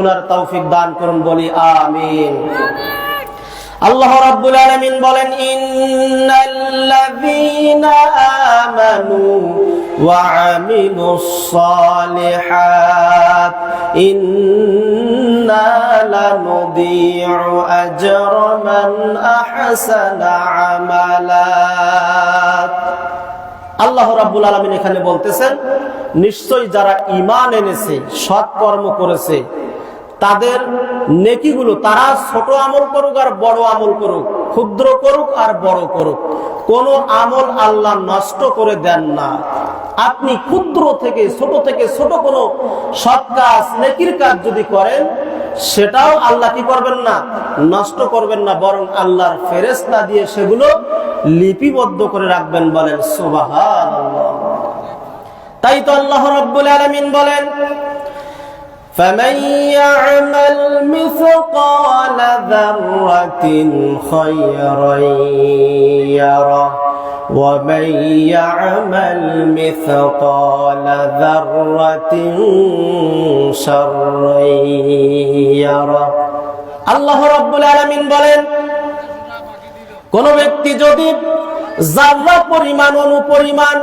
শোনার তৌফিক দান করুন, বলি আমিন। আল্লাহ রাব্বুল আলামিন বলেন, ইন্নাল্লাযীনা আমানু ওয়া আমিলুস সালিহাত, ইন্না লানুদিউ আজরা মান আহসানা আমালাত আল্লাহ রাব্বুল আলামিন এখানে বলতেছেন, নিশ্চয়ই যারা ঈমান এনেছে, সৎ কর্ম করেছে তাদের নেকিগুলো, তারা ছোট আমল করুক আর বড় আমল করুক, ক্ষুদ্র করুক আর বড় করুক, কোন আমল আল্লাহ নষ্ট করে দেন না। আপনি ক্ষুদ্র থেকে, ছোট থেকে, ছোট কোনো সৎ কাজ, নেকির কাজ যদি করেন, সেটাও আল্লাহ কি করবেন না? নষ্ট করবেন না, বরং আল্লাহর ফেরেস্তা দিয়ে সেগুলো লিপিবদ্ধ করে রাখবেন বলেন সুবাহান তাই তো আল্লাহ রব্বুল আলমিন বলেন فمن يعمل مثقال ذرة خيرا يره ومن يعمل مثقال ذرة شرا يره আল্লাহ রব্বুল আলামিন বলেন কোন ব্যক্তি যদি জাররা পরিমাণ অনুপরিমাণ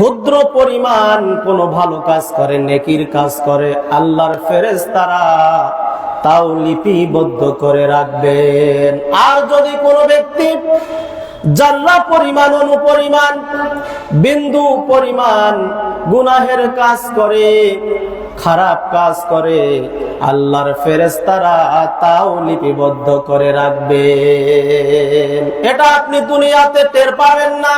ক্ষুদ্র পরিমাণ কোন ভালো কাজ করে, নেকির কাজ করে, আল্লাহর ফেরেস তারা তাও লিপিবদ্ধ করে রাখবেন। আর যদি কোনো ব্যক্তি জাল্লা পরিমাণ, অনুপরিমাণ, বিন্দু পরিমাণ গুনাহের কাজ করে, খারাপ কাজ করে, আল্লাহর ফেরেস্তারা তাও লিপিবদ্ধ করে রাখবেন। এটা আপনি দুনিয়াতে টের পাবেন না।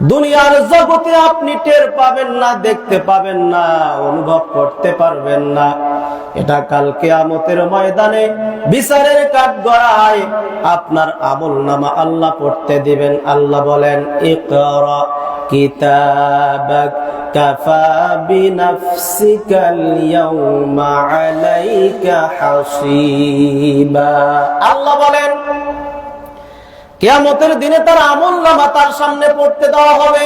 দুনিয়ার জগতে আপনি টের পাবেন না, দেখতে পাবেন না, অনুভব করতে পারবেন না। এটা কালকে আমতের ময়দানে বিচারের কাঠ গড়ায় আপনার আমল নামা আল্লাহ পড়তে দিবেন। আল্লাহ বলেন আল্লাহ বলেন কেয়ামতের দিনে তার আমল নামা তার সামনে পড়তে দেওয়া হবে।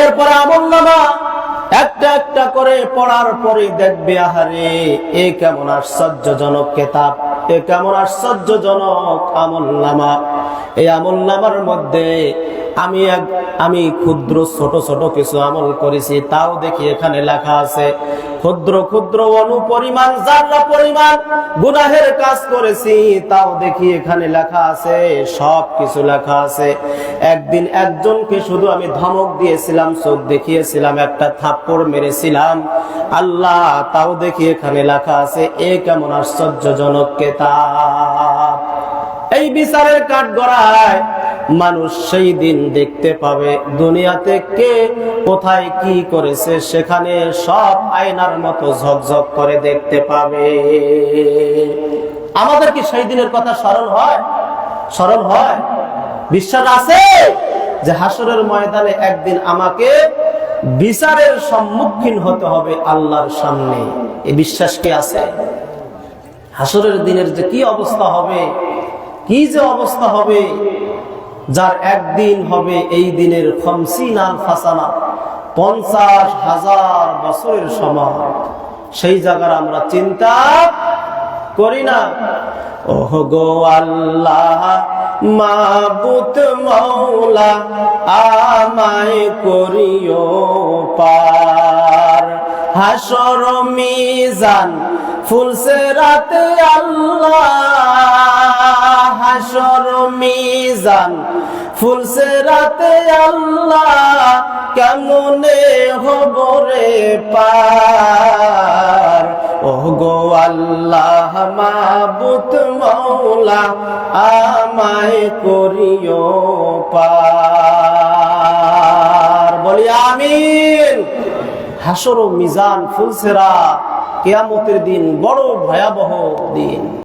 এরপরে আমল নামা একটা একটা করে পড়ার পরে দেখবে, আহারে, এ কেমন আশ্চর্যজনক কেতাব, এ কেমন আশ্চর্যজনক আমল নামা। এই আমল নামার মধ্যে আমি এক, আমি ক্ষুদ্র ছোট ছোট কিছু আমল করেছি, তাও দেখি এখানে লেখা আছে ক্ষুদ্র ক্ষুদ্র অনুপরিমাণ যারা পরিমাণ, গুনাহের কাজ করেছি, তাও দেখি এখানে লেখা আছে, সব কিছু লেখা আছে। একদিন একজনকে শুধু আমি ধমক দিয়েছিলাম, চোখ দেখিয়েছিলাম, একটা থাপ্পড় মেরেছিলাম। আল্লাহ, তাও দেখি এখানে লেখা আছে, এ কেমন আশ্চর্যজনক কেতাব। এই বিচারের কাঠ গড়ায় মানুষ সেই দিন দেখতে পাবে দুনিয়াতে কে কোথায় কি করেছে, সেখানে সব আয়নার মতো ঝকঝক করে দেখতে পাবে। আমাদের কি সেই দিনের কথা স্মরণ হয়? স্মরণ হয়? বিশ্বাস আছে যে হাসরের ময়দানে একদিন আমাকে বিচারের সম্মুখীন হতে হবে আল্লাহর সামনে। এই বিশ্বাস কি আছে? হাসরের দিনের যে কি অবস্থা হবে, কি যে অবস্থা হবে যার একদিন হবে এই দিনের ফাসানা, পঞ্চাশ হাজার বছরের সমান। সেই জায়গার আমরা চিন্তা করি না। ওহ গো আল্লাহ, মাবুত মৌলা আমায় করিও পার। হাসর মিজান ফুলসে রাতে আল্লাহ হাসর মিজান। ফুলসে রাতে আল্লাহ কেমনে হব রে পার? ও গো আল্লাহ মাবুত মৌলা আমায় করিও পার। বলি আমিন। হাসর মিজান ফুলসেরা কেয়ামতের দিন বড় ভয়াবহ দিন।